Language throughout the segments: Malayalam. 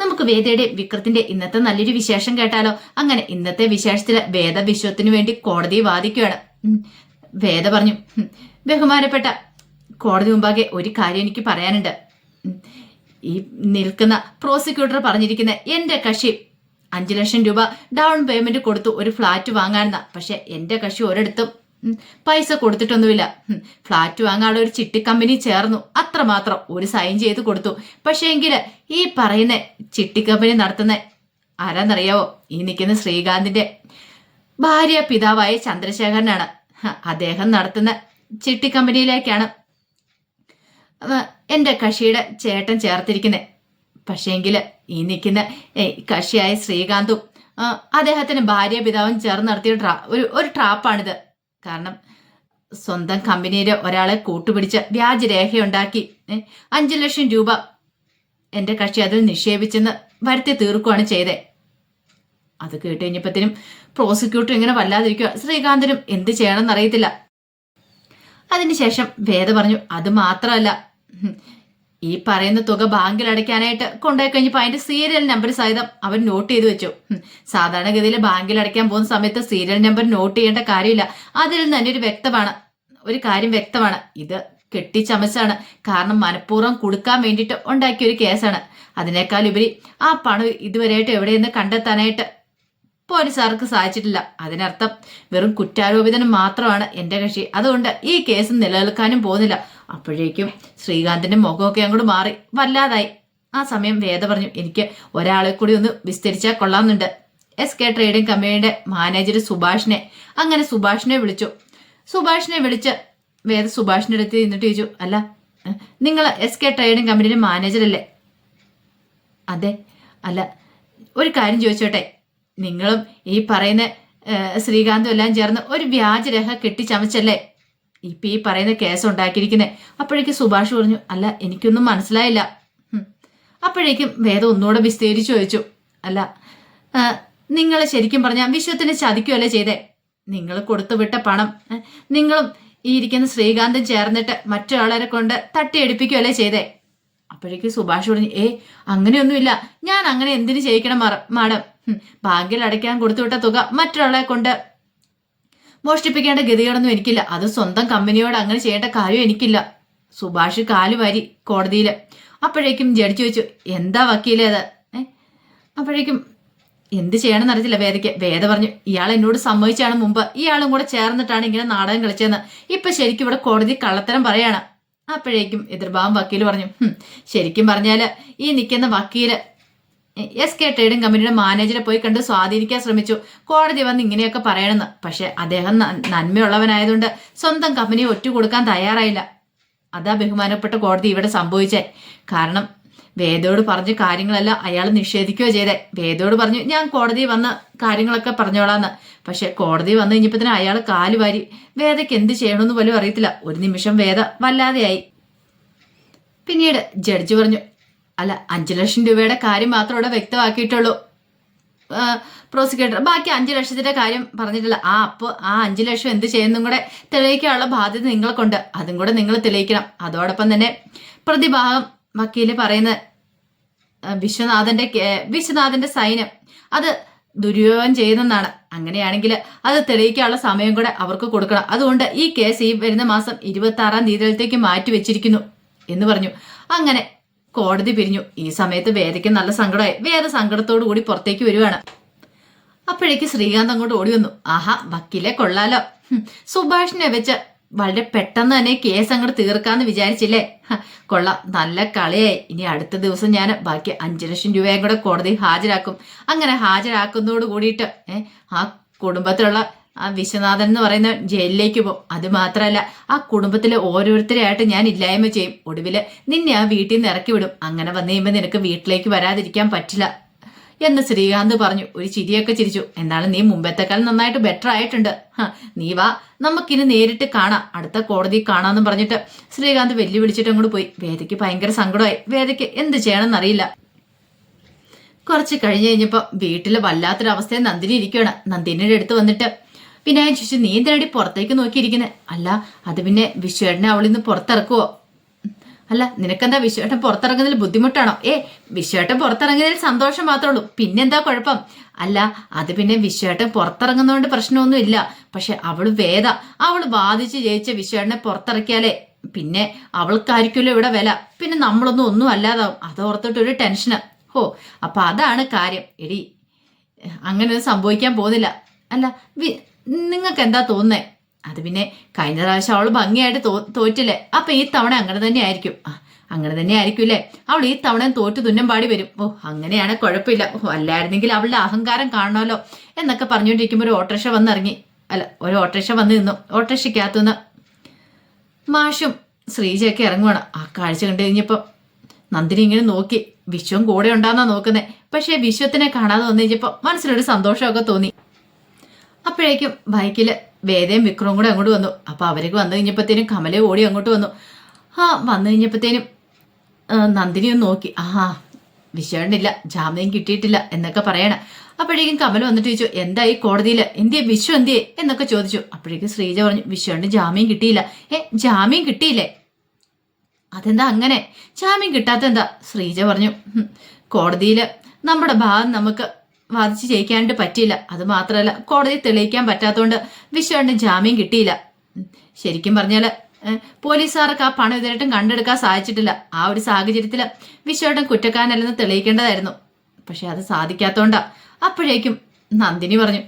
നമുക്ക് വേദയുടെ വിക്രത്തിന്റെ ഇന്നത്തെ നല്ലൊരു വിശേഷം കേട്ടാലോ? അങ്ങനെ ഇന്നത്തെ വിശേഷത്തിൽ വേദ വേണ്ടി കോടതി വാദിക്കുകയാണ്. വേദ പറഞ്ഞു ബഹുമാനപ്പെട്ട കോടതി മുമ്പാകെ ഒരു കാര്യം എനിക്ക് പറയാനുണ്ട്. ഈ നിൽക്കുന്ന പ്രോസിക്യൂട്ടർ പറഞ്ഞിരിക്കുന്ന എന്റെ കക്ഷി അഞ്ചു ലക്ഷം രൂപ ഡൗൺ പേയ്മെന്റ് കൊടുത്തു ഒരു ഫ്ലാറ്റ് വാങ്ങാനെന്ന. പക്ഷെ എന്റെ കക്ഷി ഒരിടത്തും പൈസ കൊടുത്തിട്ടൊന്നുമില്ല. ഫ്ലാറ്റ് വാങ്ങാനുള്ള ഒരു ചിട്ടി കമ്പനി ചേർന്നു. അത്രമാത്രം ഒരു സൈൻ ചെയ്ത് കൊടുത്തു. പക്ഷേ എങ്കിൽ ഈ പറയുന്ന ചിട്ടി കമ്പനി നടത്തുന്ന ആരാന്നറിയാവോ? ഈ നിൽക്കുന്ന ശ്രീകാന്തിന്റെ ഭാര്യ പിതാവായ ചന്ദ്രശേഖരനാണ്. അദ്ദേഹം നടത്തുന്ന ചിട്ടി കമ്പനിയിലേക്കാണ് എന്റെ കക്ഷിയുടെ ചേട്ടൻ ചേർത്തിരിക്കുന്നത് പക്ഷേങ്കിൽ ഈ നിൽക്കുന്ന കഷിയായ ശ്രീകാന്തും അദ്ദേഹത്തിന് ഭാര്യ പിതാവും ചേർന്ന് നടത്തിയ ട്രാ ഒരു ഒരു ട്രാപ്പാണിത് കാരണം സ്വന്തം കമ്പനിയിലെ ഒരാളെ കൂട്ടുപിടിച്ച് വ്യാജരേഖയുണ്ടാക്കി അഞ്ചു ലക്ഷം രൂപ എന്റെ കക്ഷി അതിൽ നിക്ഷേപിച്ചെന്ന് വരുത്തി തീർക്കുകയാണ് ചെയ്തേ. അത് കേട്ട് കഴിഞ്ഞപ്പോഴത്തേനും പ്രോസിക്യൂട്ടർ ഇങ്ങനെ വല്ലാതിരിക്കുക ശ്രീകാന്തിനും എന്ത് ചെയ്യണമെന്ന് അറിയത്തില്ല അതിനുശേഷം വേദ പറഞ്ഞു അത് മാത്രമല്ല. ഈ പറയുന്ന തുക ബാങ്കിൽ അടയ്ക്കാനായിട്ട് കൊണ്ടുപോയി കഴിഞ്ഞപ്പോൾ അതിന്റെ സീരിയൽ നമ്പർ സഹിതം അവൻ നോട്ട് ചെയ്തു വെച്ചു. സാധാരണഗതിയിൽ ബാങ്കിൽ അടയ്ക്കാൻ പോകുന്ന സമയത്ത് സീരിയൽ നമ്പർ നോട്ട് ചെയ്യേണ്ട കാര്യമില്ല. അതിൽ നിന്ന് തന്നെ ഒരു വ്യക്തമാണ്. ഒരു കാര്യം വ്യക്തമാണ്. ഇത് കെട്ടിച്ചമച്ചാണ്. കാരണം മനഃപൂർവം കൊടുക്കാൻ വേണ്ടിയിട്ട് ഉണ്ടാക്കിയ ഒരു കേസാണ്. അതിനേക്കാൾ ഉപരി ആ പണം ഇതുവരെയായിട്ട് എവിടെയെന്ന് കണ്ടെത്താനായിട്ട് പോലീസുകാർക്ക് സാധിച്ചിട്ടില്ല. അതിനർത്ഥം വെറും കുറ്റാരോപിതനും മാത്രമാണ് എന്റെ കക്ഷി. അതുകൊണ്ട് ഈ കേസ് നിലനിൽക്കാനും പോകുന്നില്ല. അപ്പോഴേക്കും ശ്രീകാന്തിന്റെ മുഖമൊക്കെ അങ്ങോട്ട് മാറി. വല്ലാതായി. ആ സമയം വേദ പറഞ്ഞു എനിക്ക് ഒരാളെ കൂടി ഒന്ന് വിസ്തരിച്ചാൽ കൊള്ളാമെന്നുണ്ട്. എസ് കെ ട്രേഡിംഗ് കമ്പനിയുടെ മാനേജർ സുഭാഷിനെ അങ്ങനെ സുഭാഷിനെ വിളിച്ചു. സുഭാഷിനെ വിളിച്ച് വേദ സുഭാഷിന്റെ അടുത്ത് നിന്നിട്ട് ചോദിച്ചു അല്ല നിങ്ങൾ എസ് കെ ട്രേഡിംഗ് കമ്പനിയുടെ മാനേജറല്ലേ അതെ അല്ല ഒരു കാര്യം ചോദിച്ചോട്ടെ. നിങ്ങളും ഈ പറയുന്ന ശ്രീകാന്തും എല്ലാം ചേർന്ന് ഒരു വ്യാജരേഖ കെട്ടിച്ചമച്ചല്ലേ? ഇപ്പൊ ഈ പറയുന്ന കേസ് ഉണ്ടാക്കിയിരിക്കുന്നത് അപ്പോഴേക്കും സുഭാഷ് പറഞ്ഞു അല്ല എനിക്കൊന്നും മനസ്സിലായില്ല. അപ്പോഴേക്കും വേദം ഒന്നുകൂടെ വിസ്തരിച്ചു ചോദിച്ചു അല്ല നിങ്ങൾ ശരിക്കും പറഞ്ഞാൽ വിശ്വത്തിന് ചതിക്കുകയല്ലേ ചെയ്തേ? നിങ്ങൾ കൊടുത്തുവിട്ട പണം നിങ്ങളും ഈ ഇരിക്കുന്ന ശ്രീകാന്തും ചേർന്നിട്ട് മറ്റൊരാളെ കൊണ്ട് തട്ടിയെടുപ്പിക്കുകയല്ലേ ചെയ്തേ? അപ്പോഴേക്കും സുഭാഷ് പറഞ്ഞു ഏ അങ്ങനെയൊന്നുമില്ല. ഞാൻ അങ്ങനെ എന്തിനു ചെയ്യിക്കണം മാഡം? ബാങ്കിൽ അടയ്ക്കാൻ കൊടുത്തുവിട്ട തുക മറ്റൊരാളെ കൊണ്ട് മോഷ്ടിപ്പിക്കേണ്ട ഗതികേടൊന്നും എനിക്കില്ല. അത് സ്വന്തം കമ്പനിയോട് അങ്ങനെ ചെയ്യേണ്ട കാര്യം എനിക്കില്ല. സുഭാഷ് കാലുവാരി കോടതിയിൽ അപ്പോഴേക്കും ജഡ്ജി വെച്ചു എന്താ വക്കീലേ അത്? അപ്പോഴേക്കും എന്ത് ചെയ്യണമെന്ന് അറിയത്തില്ല വേദയ്ക്ക്. വേദ പറഞ്ഞു ഇയാൾ എന്നോട് സമ്മതിച്ചാണ് മുമ്പ് ഇയാളും കൂടെ ചേർന്നിട്ടാണ് ഇങ്ങനെ നാടകം കളിച്ചതെന്ന്. ഇപ്പൊ ശരിക്കും ഇവിടെ കോടതി കള്ളത്തരം പറയാണ്. അപ്പോഴേക്കും എതിർഭാവം വക്കീൽ പറഞ്ഞു ശരിക്കും പറഞ്ഞാൽ ഈ നിൽക്കുന്ന വക്കീൽ എസ് കെ ട്രേഡിംഗ് കമ്പനിയുടെ മാനേജറെ പോയി കണ്ട് സ്വാധീനിക്കാൻ ശ്രമിച്ചു. കോടതി വന്ന് ഇങ്ങനെയൊക്കെ പറയണമെന്ന് പക്ഷെ അദ്ദേഹം നന്മയുള്ളവനായതുകൊണ്ട് സ്വന്തം കമ്പനിയെ ഒറ്റ കൊടുക്കാൻ തയ്യാറായില്ല. അതാ ബഹുമാനപ്പെട്ട കോടതി ഇവിടെ സംഭവിച്ചേ. കാരണം വേദയോട് പറഞ്ഞ കാര്യങ്ങളെല്ലാം അയാൾ നിഷേധിക്കുകയോ ചെയ്തേ. വേദയോട് പറഞ്ഞു ഞാൻ കോടതി വന്ന് കാര്യങ്ങളൊക്കെ പറഞ്ഞോളാന്ന്. പക്ഷെ കോടതി വന്ന് കഴിഞ്ഞപ്പോ തന്നെ അയാൾ കാലുവാരി വേദയ്ക്ക് എന്ത് ചെയ്യണമെന്ന് പോലും അറിയത്തില്ല. ഒരു നിമിഷം വേദ വല്ലാതെയായി. പിന്നീട് ജഡ്ജി പറഞ്ഞു അല്ല അഞ്ചു ലക്ഷം രൂപയുടെ കാര്യം മാത്രം ഇവിടെ വ്യക്തമാക്കിയിട്ടുള്ളൂ. പ്രോസിക്യൂട്ടർ ബാക്കി അഞ്ചു ലക്ഷത്തിന്റെ കാര്യം പറഞ്ഞിട്ടില്ല. ആ അപ്പോൾ ആ അഞ്ചു ലക്ഷം എന്ത് ചെയ്യുന്നതും കൂടെ തെളിയിക്കാനുള്ള ബാധ്യത നിങ്ങൾക്കുണ്ട്. അതും കൂടെ നിങ്ങൾ തെളിയിക്കണം. അതോടൊപ്പം തന്നെ പ്രതിഭാഗം വക്കീൽ പറയുന്നത് വിശ്വനാഥന്റെ വിശ്വനാഥന്റെ സൈന്യം. അത് ദുര്യോഗം ചെയ്യുന്നതാണ്. അങ്ങനെയാണെങ്കിൽ അത് തെളിയിക്കാനുള്ള സമയം കൂടെ അവർക്ക് കൊടുക്കണം. അതുകൊണ്ട് ഈ കേസ് ഈ വരുന്ന മാസം ഇരുപത്തി ആറാം തീയതിയിലത്തേക്ക് മാറ്റി വെച്ചിരിക്കുന്നു എന്ന് പറഞ്ഞു. അങ്ങനെ കോടതി പിരിഞ്ഞു. ഈ സമയത്ത് വേദയ്ക്ക് നല്ല സങ്കടമായി. വേദ സങ്കടത്തോടു കൂടി പുറത്തേക്ക് വരുവാണ്. അപ്പോഴേക്ക് ശ്രീകാന്ത് അങ്ങോട്ട് ഓടി വന്നു. ആഹാ വക്കീലെ കൊള്ളാലോ. സുഭാഷിനെ വെച്ച് വളരെ പെട്ടെന്ന് തന്നെ കേസ് അങ്ങോട്ട് തീർക്കാന്ന് വിചാരിച്ചില്ലേ? കൊള്ളാം. നല്ല കളിയായി. ഇനി അടുത്ത ദിവസം ഞാൻ ബാക്കി അഞ്ചു ലക്ഷം രൂപയും കൂടെ കോടതി ഹാജരാക്കും. അങ്ങനെ ഹാജരാക്കുന്നതോട് കൂടിയിട്ട് ആ കുടുംബത്തിലുള്ള ആ വിശ്വനാഥൻ എന്ന് പറയുന്ന ജയിലിലേക്ക് പോകും. അത് മാത്രമല്ല ആ കുടുംബത്തിലെ ഓരോരുത്തരെയായിട്ട് ഞാൻ ഇല്ലായ്മ ചെയ്യും. ഒടുവിൽ നിന്നെ ആ വീട്ടിൽ നിന്ന് ഇറക്കി വിടും. അങ്ങനെ വന്നു കഴിയുമ്പോൾ നിനക്ക് വീട്ടിലേക്ക് വരാതിരിക്കാൻ പറ്റില്ല എന്ന് ശ്രീകാന്ത് പറഞ്ഞു. ഒരു ചിരിയൊക്കെ ചിരിച്ചു. എന്നാലും നീ മുമ്പത്തെക്കാൾ നന്നായിട്ട് ബെറ്റർ ആയിട്ടുണ്ട്. നീ വാ നമുക്കിനി നേരിട്ട് കാണാം. അടുത്ത കോടതി കാണാന്ന് പറഞ്ഞിട്ട് ശ്രീകാന്ത് വെല്ലുവിളിച്ചിട്ട് അങ്ങോട്ട് പോയി. വേദയ്ക്ക് ഭയങ്കര സങ്കടമായി. വേദയ്ക്ക് എന്ത് ചെയ്യണമെന്നറിയില്ല. കുറച്ച് കഴിഞ്ഞ് കഴിഞ്ഞപ്പോൾ വീട്ടിൽ വല്ലാത്തൊരവസ്ഥയിൽ നന്ദിനി ഇരിക്കുകയാണ്. നന്ദിനിയുടെ അടുത്ത് വന്നിട്ട് വിനായകൻ ശിശു നീ എന്തിനടി പുറത്തേക്ക് നോക്കിയിരിക്കുന്നത് അല്ല അത് പിന്നെ വിശ്വേട്ടനെ അവളിന്ന് പുറത്തിറക്കുവോ? അല്ല നിനക്കെന്താ വിശ്വേട്ടൻ പുറത്തിറങ്ങുന്നതിൽ ബുദ്ധിമുട്ടാണോ? ഏ വിശ്വേട്ടൻ പുറത്തിറങ്ങുന്നതിൽ സന്തോഷം മാത്രമേ ഉള്ളൂ. പിന്നെന്താ കുഴപ്പം? അല്ല അത് പിന്നെ വിശ്വേട്ടൻ പുറത്തിറങ്ങുന്നതുകൊണ്ട് പ്രശ്നമൊന്നുമില്ല. പക്ഷെ അവൾ വേദ. അവൾ ബാധിച്ച് ജയിച്ച വിശ്വേട്ടനെ പുറത്തിറക്കിയാലേ പിന്നെ അവൾക്കായിരിക്കുമല്ലോ ഇവിടെ വില. പിന്നെ നമ്മളൊന്നും ഒന്നും അല്ലാതാവും. അത് ഓർത്തിട്ടൊരു ടെൻഷന്. ഹോ അപ്പൊ അതാണ് കാര്യം. എടി അങ്ങനെ സംഭവിക്കാൻ പോകുന്നില്ല. അല്ല നിങ്ങൾക്ക് എന്താ തോന്നേ അത് പിന്നെ കഴിഞ്ഞ പ്രാവശ്യം അവൾ ഭംഗിയായിട്ട് തോ തോറ്റില്ലേ? അപ്പൊ ഈ തവണ അങ്ങനെ തന്നെ ആയിരിക്കും അങ്ങനെ തന്നെ ആയിരിക്കും ആയിരിക്കുമല്ലേ അവൾ ഈ തവണ തോറ്റു തുന്നം പാടി വരും. ഓ അങ്ങനെയാണ് കുഴപ്പമില്ല. ഓ അല്ലായിരുന്നെങ്കിൽ അവളുടെ അഹങ്കാരം കാണണമല്ലോ എന്നൊക്കെ പറഞ്ഞുകൊണ്ടിരിക്കുമ്പോൾ ഒരു ഓട്ടോറിക്ഷ വന്നിറങ്ങി. അല്ല ഒരു ഓട്ടോറിക്ഷ വന്ന് നിന്നു. ഓട്ടോറിക്ഷയ്ക്കകത്തുനിന്ന് മാഷും ശ്രീജയൊക്കെ ഇറങ്ങുവാണ്. ആ കാഴ്ച കണ്ടു കഴിഞ്ഞപ്പോൾ നന്ദിനി ഇങ്ങനെ നോക്കി. വിശ്വം കൂടെ ഉണ്ടാന്നാ നോക്കുന്നേ. പക്ഷേ വിശ്വത്തിനെ കാണാതെ വന്നു കഴിഞ്ഞപ്പോൾ മനസ്സിലൊരു സന്തോഷമൊക്കെ തോന്നി. അപ്പോഴേക്കും ബൈക്കിൽ വേദയും വിക്രവും കൂടെ അങ്ങോട്ട് വന്നു. അപ്പോൾ അവർക്ക് വന്നു കഴിഞ്ഞപ്പോഴത്തേനും കമല ഓടി അങ്ങോട്ട് വന്നു. ആ വന്നു കഴിഞ്ഞപ്പോഴത്തേനും നന്ദിനി ഒന്ന് നോക്കി. ആ വിശ്വണ്ടില്ല ജാമ്യം കിട്ടിയിട്ടില്ല എന്നൊക്കെ പറയണ. അപ്പോഴേക്കും കമൽ വന്നിട്ട് ചോദിച്ചു എന്താ ഈ കോടതിയിൽ എന്തിയെ? വിശ്വ എന്തിയെ? എന്നൊക്കെ ചോദിച്ചു. അപ്പോഴേക്കും ശ്രീജ പറഞ്ഞു വിശ്വണ്ട് ജാമ്യം കിട്ടിയില്ല. ഏ ജാമ്യം കിട്ടിയില്ലേ? അതെന്താ അങ്ങനെ? ജാമ്യം കിട്ടാത്ത എന്താ ശ്രീജ പറഞ്ഞു കോടതിയിൽ നമ്മുടെ ഭാഗം നമുക്ക് വാദിച്ച് ജയിക്കാനായിട്ട് പറ്റിയില്ല. അത് മാത്രമല്ല കോടതി തെളിയിക്കാൻ പറ്റാത്തതുകൊണ്ട് വിശ്വണ്ണന് ജാമ്യം കിട്ടിയില്ല. ശരിക്കും പറഞ്ഞാൽ പോലീസുകാർക്ക് ആ പണം ഇതുവരെയായിട്ടും കണ്ടെടുക്കാൻ സാധിച്ചിട്ടില്ല. ആ ഒരു സാഹചര്യത്തിൽ വിശ്വട്ടൻ കുറ്റക്കാരനല്ലെന്ന് തെളിയിക്കേണ്ടതായിരുന്നു. പക്ഷെ അത് സാധിക്കാത്തോണ്ടാ. അപ്പോഴേക്കും നന്ദിനി പറഞ്ഞു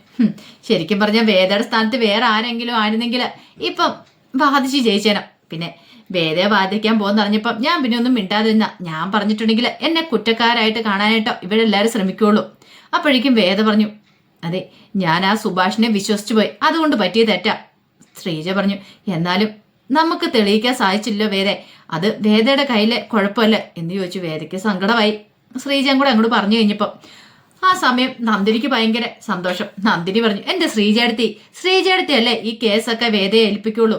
ശരിക്കും പറഞ്ഞാൽ വേദയുടെ സ്ഥാനത്ത് വേറെ ആരെങ്കിലും ആയിരുന്നെങ്കിൽ ഇപ്പം വാദിച്ച് ജയിച്ചേനം. പിന്നെ വേദയെ ബാധിക്കാൻ പോകുന്നറിഞ്ഞപ്പം ഞാൻ പിന്നെ ഒന്നും മിണ്ടാതിരുന്ന. ഞാൻ പറഞ്ഞിട്ടുണ്ടെങ്കിൽ എന്നെ കുറ്റക്കാരായിട്ട് കാണാനായിട്ടോ ഇവരെല്ലാവരും ശ്രമിക്കുള്ളൂ. അപ്പോഴേക്കും വേദ പറഞ്ഞു അതെ ഞാൻ ആ സുഭാഷിനെ വിശ്വസിച്ചു പോയി. അതുകൊണ്ട് പറ്റിയ തെറ്റാ. ശ്രീജ പറഞ്ഞു എന്നാലും നമുക്ക് തെളിയിക്കാൻ സാധിച്ചില്ല വേദെ. അത് വേദയുടെ കയ്യിലെ കുഴപ്പമല്ല. എന്ന് ചോദിച്ചു വേദയ്ക്ക് സങ്കടമായി. ശ്രീജയും കൂടെ അങ്ങോട്ട് പറഞ്ഞു കഴിഞ്ഞപ്പോൾ ആ സമയം നന്ദിനിക്ക് ഭയങ്കര സന്തോഷം. നന്ദിനി പറഞ്ഞു എന്റെ ശ്രീജയടുത്തി ശ്രീജയടുത്തി അല്ലേ ഈ കേസൊക്കെ വേദയെ ഏൽപ്പിക്കുള്ളൂ.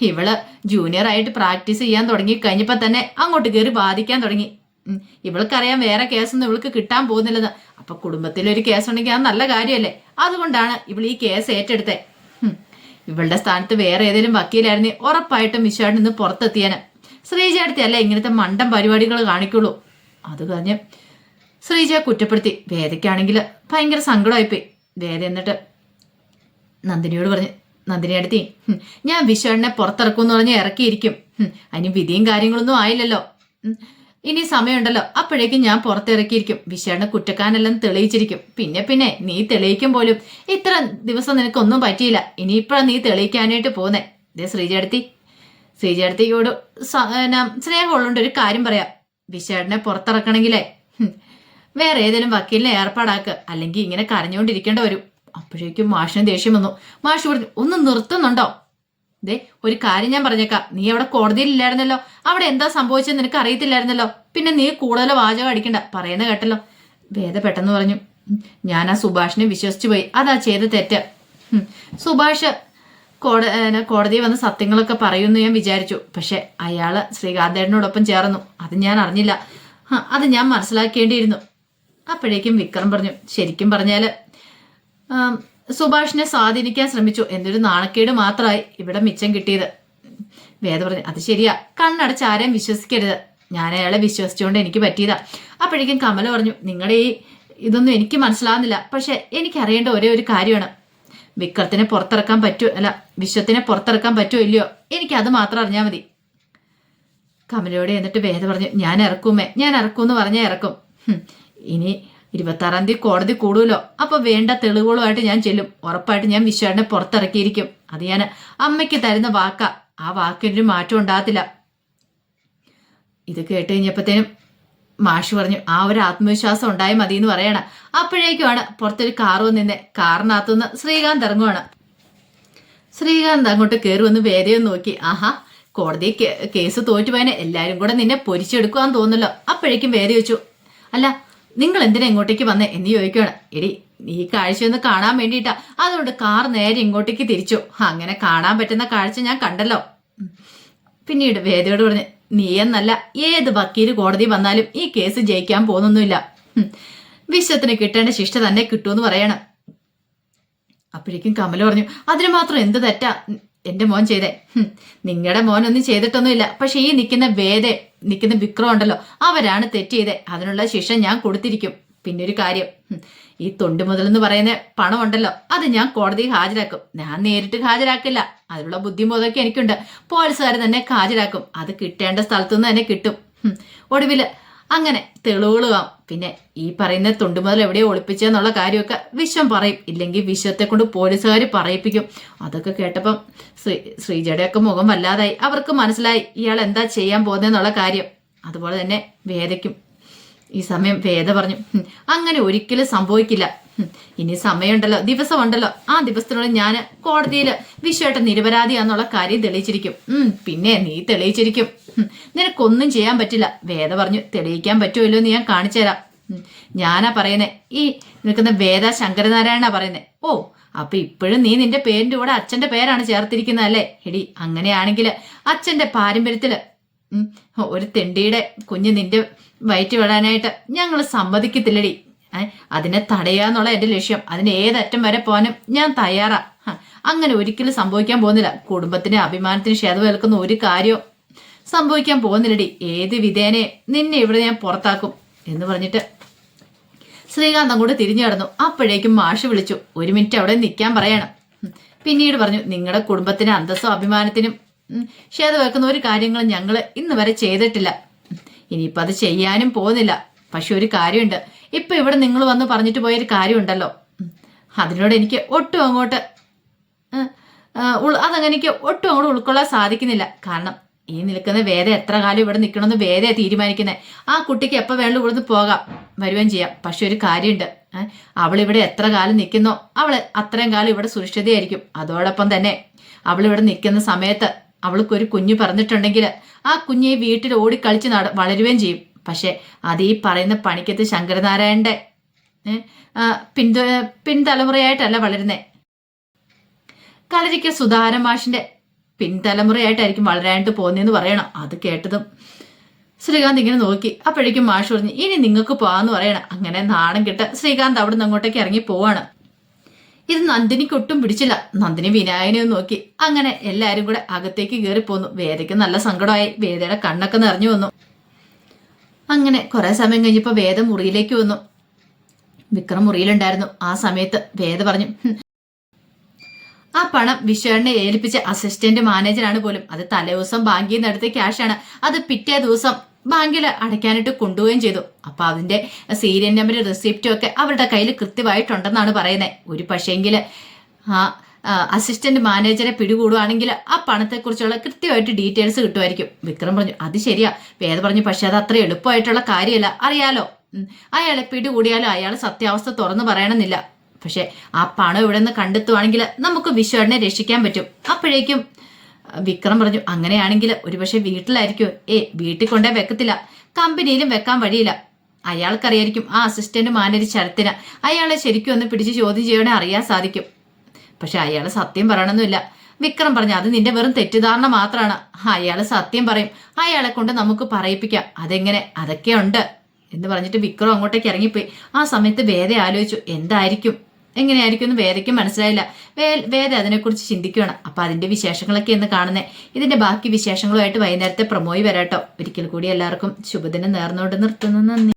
ഇവൾ ജൂനിയർ ആയിട്ട് പ്രാക്ടീസ് ചെയ്യാൻ തുടങ്ങി കഴിഞ്ഞപ്പോൾ തന്നെ അങ്ങോട്ട് കയറി ബാധിക്കാൻ തുടങ്ങി. ഇവൾക്കറിയാം വേറെ കേസൊന്നും ഇവൾക്ക് കിട്ടാൻ പോകുന്നില്ലെന്ന്. അപ്പൊ കുടുംബത്തിലൊരു കേസ് ഉണ്ടെങ്കിൽ അത് നല്ല കാര്യമല്ലേ? അതുകൊണ്ടാണ് ഇവൾ ഈ കേസ് ഏറ്റെടുത്തേ. ഇവളുടെ സ്ഥാനത്ത് വേറെ ഏതെങ്കിലും വക്കീലായിരുന്നു ഉറപ്പായിട്ടും വിശ്വാട് നിന്ന് പുറത്തെത്തിയാന്. ശ്രീജയടുത്തി അല്ല ഇങ്ങനത്തെ മണ്ടം പരിപാടികൾ കാണിക്കുള്ളൂ. അത് കഴിഞ്ഞ് ശ്രീജ കുറ്റപ്പെടുത്തി. വേദയ്ക്കാണെങ്കിൽ ഭയങ്കര സങ്കടമായിപ്പോയി. വേദ എന്നിട്ട് നന്ദിനിയോട് പറഞ്ഞു നന്ദിനി അടുത്തി ഞാൻ പുറത്തിറക്കും എന്ന് പറഞ്ഞ് ഇറക്കിയിരിക്കും. അതിന് വിധിയും കാര്യങ്ങളൊന്നും ആയില്ലല്ലോ. ഇനി സമയമുണ്ടല്ലോ അപ്പോഴേക്കും ഞാൻ പുറത്തിറക്കിയിരിക്കും. വിശ്വണ്ണ കുറ്റക്കാനെല്ലാം തെളിയിച്ചിരിക്കും. പിന്നെ പിന്നെ നീ തെളിയിക്കും പോലും. ഇത്ര ദിവസം നിനക്കൊന്നും പറ്റിയില്ല. ഇനിയിപ്പോഴാണ് നീ തെളിയിക്കാനായിട്ട് പോകുന്നേ ഇതേ ശ്രീജടുത്തി ശ്രീജടുത്തിയോട് സ്നേഹമുള്ളതുകൊണ്ട് ഒരു കാര്യം പറയാം. വിശേടനെ പുറത്തിറക്കണമെങ്കിലേ വേറെ ഏതെങ്കിലും വക്കീലിനെ ഏർപ്പാടാക്കുക അല്ലെങ്കിൽ ഇങ്ങനെ കരഞ്ഞുകൊണ്ടിരിക്കേണ്ട വരും. അപ്പോഴേക്കും മാഷിന് ദേഷ്യം വന്നു. മാഷ് പറഞ്ഞു ഒന്ന് നിർത്തുന്നുണ്ടോ? ദേ ഒരു കാര്യം ഞാൻ പറഞ്ഞേക്കാം. നീ അവിടെ കോടതിയിൽ ഇല്ലായിരുന്നല്ലോ. അവിടെ എന്താ സംഭവിച്ചെന്ന് നിനക്ക് അറിയത്തില്ലായിരുന്നല്ലോ. പിന്നെ നീ കൂടുതൽ വാചകം അടിക്കണ്ട. പറയുന്ന കേട്ടല്ലോ. വേദ പെട്ടെന്ന് പറഞ്ഞു ഞാൻ ആ സുഭാഷിനെ വിശ്വസിച്ചു പോയി. അതാ ചെയ്ത തെറ്റ്. സുഭാഷ് കോട കോടതി വന്ന് സത്യങ്ങളൊക്കെ പറയുമെന്ന് ഞാൻ വിചാരിച്ചു. പക്ഷെ അയാൾ ശ്രീകാന്തേടനോടൊപ്പം ചേർന്നു. അത് ഞാൻ അറിഞ്ഞില്ല. അത് ഞാൻ മനസ്സിലാക്കേണ്ടിയിരുന്നു. അപ്പോഴേക്കും വിക്രം പറഞ്ഞു ശരിക്കും പറഞ്ഞാൽ സുഭാഷിനെ സ്വാധീനിക്കാൻ ശ്രമിച്ചു. എന്നൊരു നാണക്കേട് മാത്രമായി ഇവിടെ മിച്ചം കിട്ടിയത്. വേദ പറഞ്ഞു അത് ശരിയാ. കണ്ണടച്ച് ആരെയും വിശ്വസിക്കരുത്. ഞാൻ അയാളെ വിശ്വസിച്ചുകൊണ്ട് എനിക്ക് പറ്റിയതാ. അപ്പോഴേക്കും കമല പറഞ്ഞു നിങ്ങളുടെ ഈ ഇതൊന്നും എനിക്ക് മനസ്സിലാവുന്നില്ല. പക്ഷെ എനിക്ക് അറിയേണ്ട ഒരേ ഒരു കാര്യമാണ്. വിക്രത്തിനെ പുറത്തിറക്കാൻ പറ്റൂ അല്ല വിശ്വത്തിനെ പുറത്തിറക്കാൻ പറ്റുമോ ഇല്ലയോ? എനിക്ക് അത് മാത്രം അറിഞ്ഞാൽ മതി. കമലയോടെ എന്നിട്ട് വേദ പറഞ്ഞു ഞാൻ ഇറക്കുമേ. ഞാൻ ഇറക്കുമെന്ന് പറഞ്ഞാൽ ഇറക്കും. ഇനി ഇരുപത്താറാം തീയതി കോടതി കൂടുമല്ലോ അപ്പൊ വേണ്ട തെളിവുകളുമായിട്ട് ഞാൻ ചെല്ലും. ഉറപ്പായിട്ട് ഞാൻ വിശ്വാടിനെ പുറത്തിറക്കിയിരിക്കും. അത് ഞാൻ അമ്മയ്ക്ക് തരുന്ന വാക്ക. ആ വാക്കിനൊരു മാറ്റം ഉണ്ടാകത്തില്ല. ഇത് കേട്ട് കഴിഞ്ഞപ്പോഴത്തേനും മാഷ് പറഞ്ഞു ആ ഒരു ആത്മവിശ്വാസം ഉണ്ടായി മതി എന്ന് പറയണ. അപ്പോഴേക്കുമാണ് പുറത്തൊരു കാർ വന്നിന്നെ കാറിനകത്തുനിന്ന് ശ്രീകാന്ത് ഇറങ്ങുവാണ്. ശ്രീകാന്ത് അങ്ങോട്ട് കയറി വന്ന് വേദയും നോക്കി. ആഹാ കോടതി കേസ് തോറ്റുപോയനെ എല്ലാരും കൂടെ നിന്നെ പൊരിച്ചെടുക്കുവാന്ന് തോന്നല്ലോ അപ്പോഴേക്കും വേദ വെച്ചു അല്ല നിങ്ങൾ എന്തിനാ ഇങ്ങോട്ടേക്ക് വന്നേ എന്ന് ചോദിക്കുകയാണ്. എടി നീ കാഴ്ച ഒന്ന് കാണാൻ വേണ്ടിയിട്ടാ. അതുകൊണ്ട് കാർ നേരെ ഇങ്ങോട്ടേക്ക് തിരിച്ചു. അങ്ങനെ കാണാൻ പറ്റുന്ന കാഴ്ച ഞാൻ കണ്ടല്ലോ. പിന്നീട് വേദയോട് പറഞ്ഞ് നീ എന്നല്ല ഏത് വക്കീൽ കോടതി വന്നാലും ഈ കേസ് ജയിക്കാൻ പോകുന്നൊന്നുമില്ല. വിശ്വത്തിന് കിട്ടേണ്ട ശിക്ഷ തന്നെ കിട്ടുമെന്ന് പറയണം. അപ്പോഴേക്കും കമല പറഞ്ഞു അതിന് മാത്രം എന്ത് തെറ്റാ? എന്റെ മോൻ ചെയ്തേ. നിങ്ങളുടെ മോനൊന്നും ചെയ്തിട്ടൊന്നുമില്ല. പക്ഷെ ഈ നിൽക്കുന്ന വേദ നിൽക്കുന്ന വിക്രം ഉണ്ടല്ലോ അവരാണ് തെറ്റ് ചെയ്തേ. അതിനുള്ള ശിക്ഷ ഞാൻ കൊടുത്തിരിക്കും. പിന്നെ ഒരു കാര്യം ഈ തൊണ്ട് എന്ന് പറയുന്ന പണം ഉണ്ടല്ലോ അത് ഞാൻ കോടതിയിൽ ഹാജരാക്കും. ഞാൻ നേരിട്ട് ഹാജരാക്കില്ല. അതിനുള്ള ബുദ്ധിമുട്ടൊക്കെ എനിക്കുണ്ട്. പോലീസുകാർ തന്നെ ഹാജരാക്കും. അത് കിട്ടേണ്ട സ്ഥലത്തുനിന്ന് തന്നെ കിട്ടും. ഹും, അങ്ങനെ തെളിവുകളുകാം പിന്നെ ഈ പറയുന്ന തുണ്ട് മുതൽ എവിടെയോ ഒളിപ്പിച്ചെന്നുള്ള കാര്യമൊക്കെ വിശ്വം പറയും. ഇല്ലെങ്കിൽ വിശ്വത്തെ കൊണ്ട് പോലീസുകാർ പറയിപ്പിക്കും. അതൊക്കെ കേട്ടപ്പം ശ്രീ ശ്രീജയുടെയൊക്കെ മുഖം വല്ലാതായി. അവർക്ക് മനസ്സിലായി ഇയാൾ എന്താ ചെയ്യാൻ പോകുന്നതെന്നുള്ള കാര്യം. അതുപോലെ തന്നെ വേദയ്ക്കും. ഈ സമയം വേദ പറഞ്ഞു അങ്ങനെ ഒരിക്കലും സംഭവിക്കില്ല. ഇനി സമയമുണ്ടല്ലോ ദിവസമുണ്ടല്ലോ. ആ ദിവസത്തിനുള്ളിൽ ഞാൻ കോടതിയിൽ വിശ്വമായിട്ട് നിരപരാധിയാന്നുള്ള കാര്യം തെളിയിച്ചിരിക്കും. ഉം, പിന്നെ നീ തെളിയിച്ചിരിക്കും. നിനക്കൊന്നും ചെയ്യാൻ പറ്റില്ല. വേദ പറഞ്ഞു തെളിയിക്കാൻ പറ്റുമല്ലോ എന്ന് ഞാൻ കാണിച്ചു തരാം. ഞാനാ പറയുന്നേ ഈ നിൽക്കുന്ന വേദ ശങ്കരനാരായണ പറയുന്നേ. ഓ അപ്പൊ ഇപ്പോഴും നീ നിന്റെ പേരിന്റെ കൂടെ അച്ഛന്റെ പേരാണ് ചേർത്തിരിക്കുന്നത് അല്ലേ? എടി അങ്ങനെയാണെങ്കിൽ അച്ഛന്റെ പാരമ്പര്യത്തിൽ ഒരു തെണ്ടിയുടെ കുഞ്ഞ് നിന്റെ വയറ്റ് വിടാനായിട്ട് ഞങ്ങൾ സമ്മതിക്കത്തില്ലടി. ഏ, തടയുക എന്നുള്ള എന്റെ ലക്ഷ്യം. അതിന് ഏതറ്റം വരെ പോകാനും ഞാൻ തയ്യാറാ. അങ്ങനെ ഒരിക്കലും സംഭവിക്കാൻ പോകുന്നില്ല. കുടുംബത്തിന് അഭിമാനത്തിന് ക്ഷതമേൽക്കുന്ന ഒരു കാര്യവും സംഭവിക്കാൻ പോകുന്നില്ലടി. ഏത് വിധേനെ നിന്നെ ഇവിടെ ഞാൻ പുറത്താക്കും എന്ന് പറഞ്ഞിട്ട് ശ്രീകാന്ത് അങ്ങോട്ട് തിരിഞ്ഞു കിടന്നു അപ്പോഴേക്കും മാഷ് വിളിച്ചു. ഒരു മിനിറ്റ് അവിടെ നിൽക്കാൻ പറയണം. പിന്നീട് പറഞ്ഞു നിങ്ങളുടെ കുടുംബത്തിന് അന്തസ്സും അഭിമാനത്തിനും ക്ഷേതം വെക്കുന്ന ഒരു കാര്യങ്ങളും ഞങ്ങൾ ഇന്ന് വരെ ചെയ്തിട്ടില്ല. ഇനിയിപ്പോൾ അത് ചെയ്യാനും പോകുന്നില്ല. പക്ഷെ ഒരു കാര്യമുണ്ട്. ഇപ്പൊ ഇവിടെ നിങ്ങൾ വന്ന് പറഞ്ഞിട്ട് പോയൊരു കാര്യമുണ്ടല്ലോ. അതിനോട് എനിക്ക് ഒട്ടും അങ്ങോട്ട് അതങ്ങനെ എനിക്ക് ഒട്ടും അങ്ങോട്ട് ഉൾക്കൊള്ളാൻ സാധിക്കുന്നില്ല. കാരണം ഈ നിൽക്കുന്ന വേദ എത്ര കാലം ഇവിടെ നിൽക്കണമെന്ന് വേദയെ തീരുമാനിക്കുന്നത് ആ കുട്ടിക്ക് എപ്പോൾ വേണമെങ്കിലും ഇവിടുന്ന് പോകാം വരുകയും ചെയ്യാം. പക്ഷെ ഒരു കാര്യമുണ്ട് അവളിവിടെ എത്ര കാലം നിൽക്കുന്നോ അവൾ അത്രയും കാലം ഇവിടെ സുരക്ഷിതയായിരിക്കും. അതോടൊപ്പം തന്നെ അവൾ ഇവിടെ നിൽക്കുന്ന സമയത്ത് അവൾക്കൊരു കുഞ്ഞ് പറഞ്ഞിട്ടുണ്ടെങ്കിൽ ആ കുഞ്ഞ് ഈ വീട്ടിൽ ഓടിക്കളിച്ച് നട വളരുകയും ചെയ്യും. പക്ഷെ അത് ഈ പറയുന്ന പണിക്കത്ത് ശങ്കരനാരായണന്റെ പിന്തു പിൻതലമുറയായിട്ടല്ല വളരുന്നേ. കളരിക്കൽ സുധാര മാഷിന്റെ പിൻതലമുറയായിട്ടായിരിക്കും വളരാനായിട്ട് പോകുന്നതെന്ന് പറയണം. അത് കേട്ടതും ശ്രീകാന്ത് ഇങ്ങനെ നോക്കി. അപ്പോഴേക്കും മാഷ് പറഞ്ഞു ഇനി നിങ്ങൾക്ക് പോവാന്ന് പറയണം. അങ്ങനെ നാണം കിട്ട ശ്രീകാന്ത് അവിടെ അങ്ങോട്ടേക്ക് ഇറങ്ങി പോവാണ്. ഇത് നന്ദിനിക്ക് ഒട്ടും പിടിച്ചില്ല. നന്ദിനി വിനായകനെ നോക്കി. അങ്ങനെ എല്ലാരും കൂടെ അകത്തേക്ക് കയറി പോന്നു വേദയ്ക്ക് നല്ല സങ്കടമായി. വേദയുടെ കണ്ണൊക്കെ നിറഞ്ഞു വന്നു. അങ്ങനെ കുറെ സമയം കഴിഞ്ഞപ്പോ വേദ മുറിയിലേക്ക് വന്നു. വിക്രം മുറിയിലുണ്ടായിരുന്നു. ആ സമയത്ത് വേദ പറഞ്ഞു ആ പണം വിശ്വനെ ഏൽപ്പിച്ച അസിസ്റ്റന്റ് മാനേജറാണ് പോലും. അത് തലേദിവസം ബാങ്കിൽ നിന്ന് എടുത്ത ക്യാഷാണ് അത് പിറ്റേ ദിവസം ബാങ്കിൽ അടയ്ക്കാനായിട്ട് കൊണ്ടുപോവുകയും ചെയ്തു. അപ്പൊ അതിന്റെ സീരിയൽ നമ്പർ റെസിപ്റ്റും ഒക്കെ അവരുടെ കയ്യിൽ കൃത്യമായിട്ടുണ്ടെന്നാണ് പറയുന്നത്. ഒരു പക്ഷേങ്കിൽ ആ അസിസ്റ്റന്റ് മാനേജറെ പിടികൂടുവാണെങ്കിൽ ആ പണത്തെക്കുറിച്ചുള്ള കൃത്യമായിട്ട് ഡീറ്റെയിൽസ് കിട്ടുമായിരിക്കും. വിക്രം പറഞ്ഞു അത് ശരിയാ. വേദ പറഞ്ഞു പക്ഷെ അത് അത്ര എളുപ്പമായിട്ടുള്ള കാര്യമല്ല. അറിയാലോ. അയാളെ പിടികൂടിയാലും അയാൾ സത്യാവസ്ഥ തുറന്നു പറയണമെന്നില്ല. പക്ഷെ ആ പണം ഇവിടെ നിന്ന് കണ്ടെത്തുവാണെങ്കിൽ നമുക്ക് വിശ്വനെ രക്ഷിക്കാൻ പറ്റും. അപ്പോഴേക്കും വിക്രം പറഞ്ഞു അങ്ങനെയാണെങ്കിൽ ഒരുപക്ഷെ വീട്ടിലായിരിക്കും. ഏ വീട്ടിൽ കൊണ്ടേ വെക്കത്തില്ല. കമ്പനിയിലും വെക്കാൻ വഴിയില്ല. അയാൾക്കറിയായിരിക്കും ആ അസിസ്റ്റന്റ് മാനേജ് ശരത്തിന് അയാളെ ശരിക്കും ഒന്ന് പിടിച്ച് ചോദ്യം ചെയ്യണേ അറിയാൻ സാധിക്കും. പക്ഷെ അയാൾ സത്യം പറയണമെന്നില്ല വിക്രം പറഞ്ഞു അത് നിന്റെ വെറും തെറ്റിദ്ധാരണ മാത്രമാണ് അയാൾ സത്യം പറയും. അയാളെ കൊണ്ട് നമുക്ക് പറയിപ്പിക്കാം. അതെങ്ങനെ? അതൊക്കെ ഉണ്ട്. എന്ന് പറഞ്ഞിട്ട് വിക്രം അങ്ങോട്ടേക്ക് ഇറങ്ങിപ്പോയി. ആ സമയത്ത് വേദ ആലോചിച്ചു എന്തായിരിക്കും? എങ്ങനെയായിരിക്കും എന്ന് വേദയ്ക്ക് മനസ്സിലായില്ല. വേ വേദ അതിനെക്കുറിച്ച് ചിന്തിക്കുകയാണ് അപ്പം അതിന്റെ വിശേഷങ്ങളൊക്കെ എന്ന് കാണുന്നേ. ഇതിന്റെ ബാക്കി വിശേഷങ്ങളുമായിട്ട് വൈകുന്നേരത്തെ പ്രമോയി വരാട്ടോ ഒരിക്കൽ കൂടി എല്ലാവർക്കും ശുഭദിനം നേർന്നുകൊണ്ട് നിർത്തുന്നു. നന്ദി.